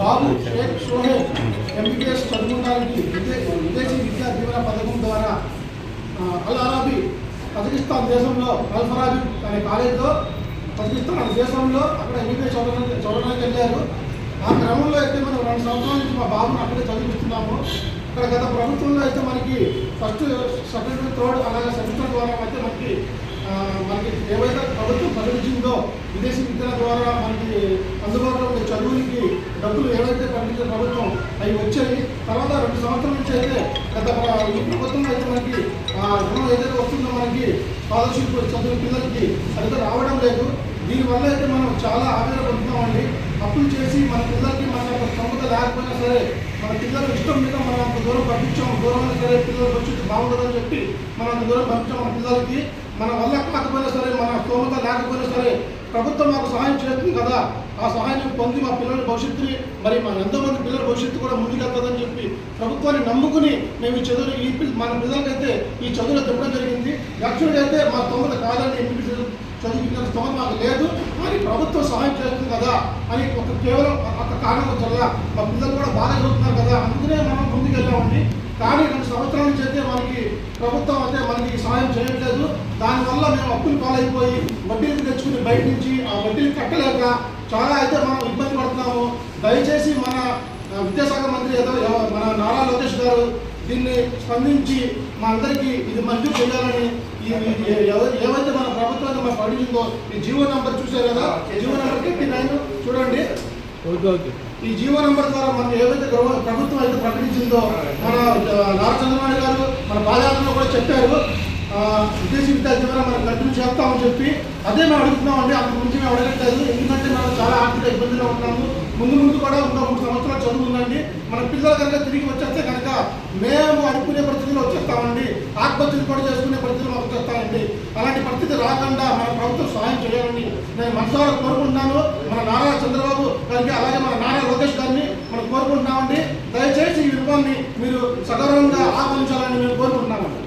బాబు Sheikh Shoaib MBBS చదువుకోవడానికి విదేశీ విద్యా దీవెన పథకం ద్వారా ఆ, అల్ అరాబీ కజకిస్తాన్ దేశంలో అల్ఫరాబీ అనే కాలేజీలో కజకిస్తాన్ అనే దేశంలో అక్కడ ఎంబీబీఎస్ చదవడానికి చదవడానికి వెళ్ళారు. ఆ క్రమంలో అయితే మనం రెండు సంవత్సరాల నుంచి మా బాబుని అక్కడే చదివిస్తున్నాము. ఇక్కడ గత ప్రభుత్వంలో అయితే మనకి ఫస్ట్ సెకండ్ థర్డ్ అలాగే సెమిస్టర్ ద్వారా అయితే మనకి మనకి ఏవైతే ప్రభుత్వం ప్రకటించిందో విదేశీ విద్యల ద్వారా మనకి అందుబాటులో డబ్బులు ఏవైతే పంపించిన ప్రభుత్వం అవి వచ్చాయి తర్వాత రెండు సంవత్సరాల నుంచి అయితే గత ఈ ప్రభుత్వం అయితే మనకి ఆ రుణం ఏదైతే వస్తుందో మనకి స్కాలర్షిప్ చదువు పిల్లలకి అది రావడం లేదు. దీనివల్ల అయితే మనం చాలా ఆవేదన పొందుతామండి అప్పులు చేసి మన పిల్లలకి మన స్తోమత లేకపోయినా సరే మన పిల్లలు ఇష్టం మీద మనం అంత దూరం పంపించాము దూరం సరే పిల్లలు వచ్చి బాగుంటుందని చెప్పి మనం అంత దూరం పంపించాం మన పిల్లలకి. మన వల్ల కాకపోయినా సరే మన స్తోమత లేకపోయినా సరే ప్రభుత్వం మాకు సహాయం చేస్తుంది కదా. ఆ సహాయం పొంది మా పిల్లల భవిష్యత్తుని మరి మా ఎంతోమంది పిల్లల భవిష్యత్తు కూడా ముందుకెళ్తుందని చెప్పి ప్రభుత్వాన్ని నమ్ముకుని మేము ఈ చదువులు ఈ పిల్ల- మన పిల్లలకైతే ఈ చదువులు తిప్పడం జరిగింది. యాక్చువల్గా అయితే మా తొమ్మిది కాదని ఎంపీ చదివించిన స్తోమత మాకు లేదు. మరి ప్రభుత్వం సహాయం చేస్తుంది కదా అని ఒక కేవలం ఒక కారణం వల్ల మా పిల్లలు కూడా బాగా చదువుతున్నారు కదా. అందుకనే మనం ముందుకెళ్ళామండి. కానీ రెండు సంవత్సరాల నుంచి అయితే మనకి ప్రభుత్వం అయితే మనకి సహాయం చేయట్లేదు. దానివల్ల మేము అప్పులు పాలైపోయి వడ్డీలు తెచ్చుకుని బయట నుంచి ఆ వడ్డీలు కట్టలేక చాలా అయితే మనం ఇబ్బంది పడుతున్నాము. దయచేసి మన విద్యాశాఖ మంత్రి మన నారా లోకేష్ గారు దీన్ని స్పందించి మా అందరికీ ఇది మంజూరు చేయాలని ఏవైతే మన ప్రభుత్వాన్ని మనకు అడిగిందో ఈ జీవో నంబర్ చూశారు కదా? ఈ జీవో నంబర్ ఫిఫ్టీ నైన్ చూడండి. ఈ జీవో నంబర్ ద్వారా మనం ఏవైతే ప్రభుత్వం అయితే ప్రకటించిందో మన నారా చంద్రబాబు గారు మన పాదయాత్రలో కూడా చెప్పారు. ఆ, విదేశీ విద్యా జీవనం మనం కంటిన్యూ చేస్తామని చెప్పి అదే మేము అడుగుతున్నామండి అంతకు మించి మేము అడగట్లేదు. ఎందుకంటే మనం చాలా ఆర్థిక ఇబ్బందిలో ఉన్నాము. ముందు ముందు కూడా ఇంకా మూడు సంవత్సరాలు చదువు ఉందండి. మన పిల్లలు కనుక తిరిగి వచ్చేస్తే కనుక మేము అనుకునే పరిస్థితులు వచ్చేస్తామండి. ఆత్మహత్యలు కూడా చేసుకునే పరిస్థితులు మాకు వచ్చేస్తామండి అలాంటి పరిస్థితి రాకుండా మన ప్రభుత్వం సహాయం చేయాలని నేను మనసారా కోరుకుంటున్నాను. మన నారా చంద్రబాబు గారికి అలాగే మన నారా లోకేష్ గారిని మనం కోరుకుంటున్నామండి. దయచేసి ఈ విలువల్ని మీరు సగౌరవంగా ఆహ్వానించాలని మేము కోరుకుంటున్నామండి.